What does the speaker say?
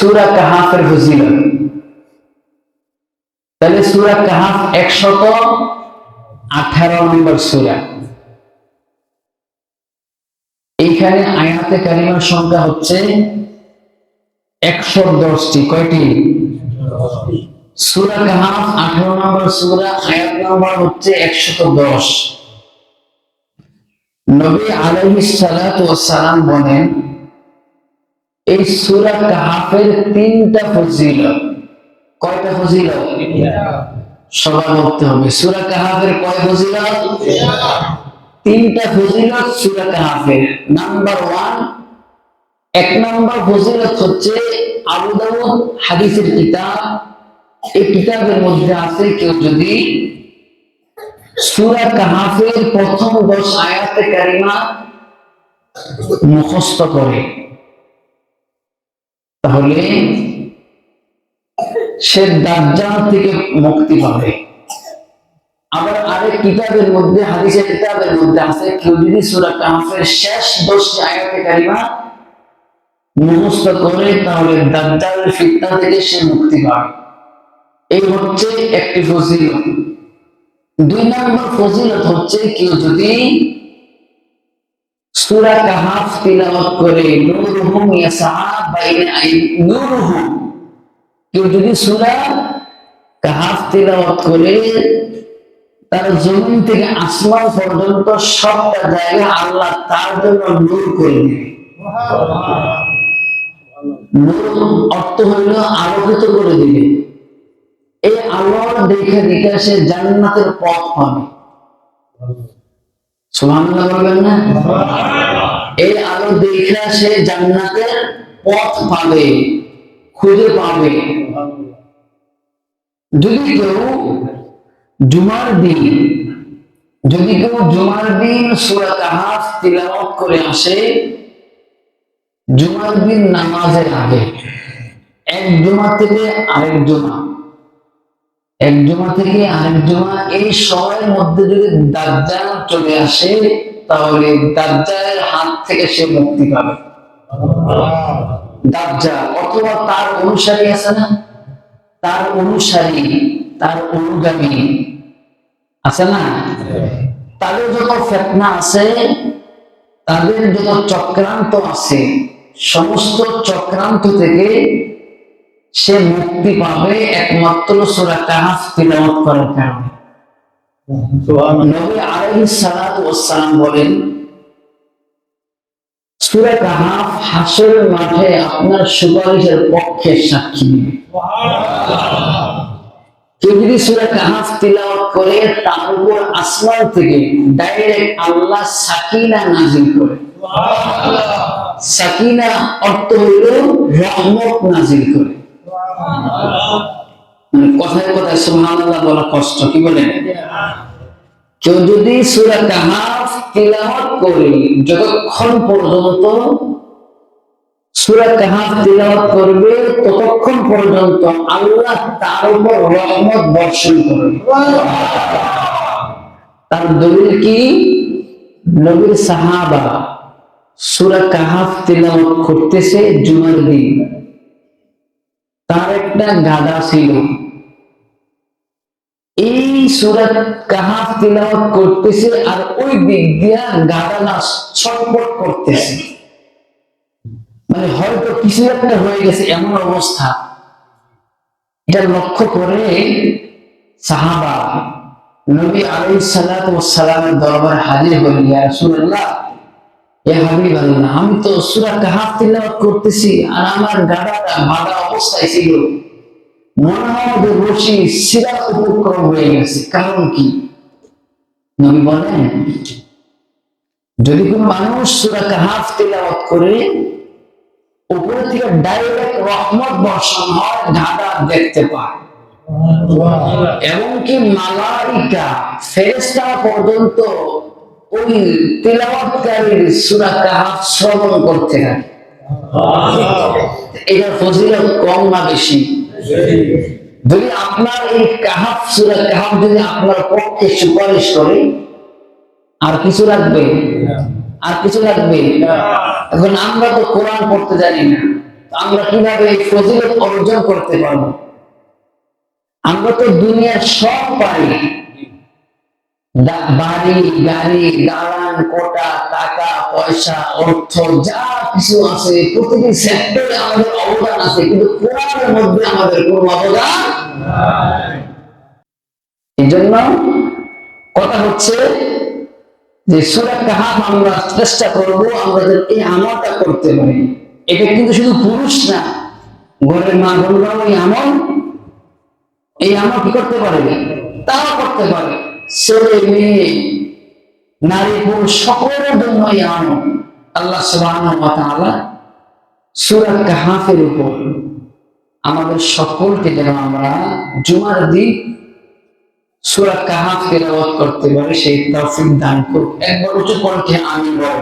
সুরা কাহাফের ফজিলত তাহলে সুরা কাহাফ একশত আঠারো নম্বর সুরা। এইখানে আয়াতে কারিমার সংখ্যা হচ্ছে একশো দশটি। কয়টি? সুরা কাহাফ আঠারো নম্বর সুরা, আয়াত নম্বর হচ্ছে একশত দশ। নবী ওয়াস সালাম বলেন এই সুরা কাহাফের তিনটা ফজিলত। কয়টা ফজিলত? সবার বলতে হবে। সুরা কাহাফের কয় ফজিলত? তিনটা ফজিলত সুরা কাহাফের। নাম্বার ওয়ান এক নম্বর ফজিলত হচ্ছে আবু দাউদ হাদিসের কিতাব। এই কিতাবের মধ্যে আছে কেউ যদি সুরা কাহাফের প্রথম দশ আয়াতে কারিমা মুখস্থ করে তাহলে সে দাজ্জাল থেকে মুক্তি পাবে। আবার আরেক কিতাবের মধ্যে, হাদিসের কিতাবের মধ্যে আছে, কেউ যদি সূরা কাহফের শেষ দশ আয়াতে কারিমা মুখস্থ করে, তাহলে দাজ্জালের ফিতনা থেকে সে মুক্তি পাবে। এই হচ্ছে একটি ফজিলত। দুই নম্বর ফজিলত হচ্ছে কেউ যদি সূরা কাহাফ তিলাওয়াত করে নূরুহুম ইয়াসআ বাইনা নূরুহুম কেউ যদি সূরা কাহাফ তিলাওয়াত করে, তার জমিন থেকে আসমান পর্যন্ত সবটা জায়গা আল্লাহ তার জন্য নূর করে দিবে নূর অর্থ হইল আলোকিত করে দিবে। এই আলোর দেখে দেখে সে জান্নাতের পথ পাবে। সুবহানাল্লাহ বলবেন না? এই আলো দেখে সে জান্নাতের পথ পাবে খুঁজে পাবে। যদি কেউ জুমার দিন যদি কেউ জুমার দিন সূরা তিলাওয়াত করে আসে জুমার দিন নামাজের আগে এক জুমা থেকে আরেক জুমা। এক জুমা থেকে আরেক জুমা, এই সময়ের মধ্যে যদি দাজ্জাল চলে আসে, তাহলে দাজ্জালের হাত থেকে সে মুক্তি পাবে। দাজ্জাল, অথবা তার অনুসারী আছে না? তার অনুসারী, তার অনুগামী আছে না? তাদের যত ফেতনা আছে, তাদের যত চক্রান্ত আছে, সমস্ত চক্রান্ত থেকে সে মুক্তি পাবে একমাত্র সূরা কাহাফ তিলাওয়াত করার কারণে। নবী আলাইহিস সালাতু ওয়াস সালাম বলেন সূরা কাহাফ হাসরের মাঠে আপনার সুপারিশের পক্ষে সাক্ষী দিবে কেউ যদি সূরা কাহাফ তিলাওয়াত করে তার উপর আসমান থেকে ডাইরেক্ট আল্লাহ সাকিনা নাজিল করে। সাকিনা অর্থ হইল রহমত নাজিল করে। কথায় কথায় সুবহানাল্লাহ বলা কষ্ট, কি বলেন? কেউ যদি সূরা কাহাফ তিলাওয়াত করে, যতক্ষণ পর্যন্ত সূরা কাহাফ তিলাওয়াত করবে, ততক্ষণ পর্যন্ত আল্লাহ তার উপর রহমত বর্ষণ করবে। তার দলিল কি? নবীর সাহাবা সূরা কাহাফ তিলাওয়াত করতেছে জুমার দিন। তার একটা গাদা ছিল। এই সুরাত কাহাফ তিলাওয়াত করতেছে আর ওই দিক দিয়া গাদা না ছটপট করতেছে। মানে হয়তো কিছু একটা হয়ে গেছে, এমন অবস্থা। এটা লক্ষ্য করে সাহাবা নবী আলাইহিস সালাতু ওয়াস সালামের দরবারে হাজির হলেন, ইয়া রাসূলুল্লাহ আমি তো সূরা কাহাফ তিলাওয়াত করতেছি আর আমার গাদাটা বাঁধা অবস্থায় ছিল। মনে হয় যে রশি সিরা উপক্রম হয়ে গেছে। কারণ কি? নবী বলেন যদি কোন মানুষ সূরা কাহাফ তিলাওয়াত করে উপরে থেকে ডাইরেক্ট রহমত বর্ষণ হয় ঢাকা দেখতে পায়। এমনকি মালাইকা ফেরেশতা পর্যন্ত ওই তিলাওয়াতকারীর সূরা কাহাফ শ্রবণ করতে থাকে এটা ফজিলত কম না বেশি? যদি আপনার এই কাহাফ সূরা কাহাফ যদি আপনার পক্ষে সুপারিশ করে আর কিছু লাগবে? আর কিছু লাগবে? এখন আমরা তো কোরআন পড়তে জানি না। আমরা কীভাবে এই ফজিলত অর্জন করতে পারব? আমরা তো দুনিয়ার সব পারি। বাড়ি, গাড়ি, দালান, কোটা, টাকা, পয়সা, অর্থ, যা কিছু আছে, প্রতিটি সেক্টরে আমাদের অবদান আছে, কিন্তু কোরআনের মধ্যে আমাদের কোনো অবদান এই জন্য কথা হচ্ছে যে সুরা কাহাব আমরা চেষ্টা করব আমরা যেন এই আমলটা করতে পারি। এটা কিন্তু শুধু পুরুষ না, ঘরের মা বোনরাও এই আমল এই আমল কি করতে পারে? তাও করতে পারে। ছেলে মেয়ে, নারী পুরুষ আল্লাহ সুবাহ উপর আমাদের সকলকে যেন আমরা জুমার দিন সুরা কাহাফ তেলাওয়াত করতে পারে, সেই তৌফিক দান করব একবার উঁচু কণ্ঠে আমি বল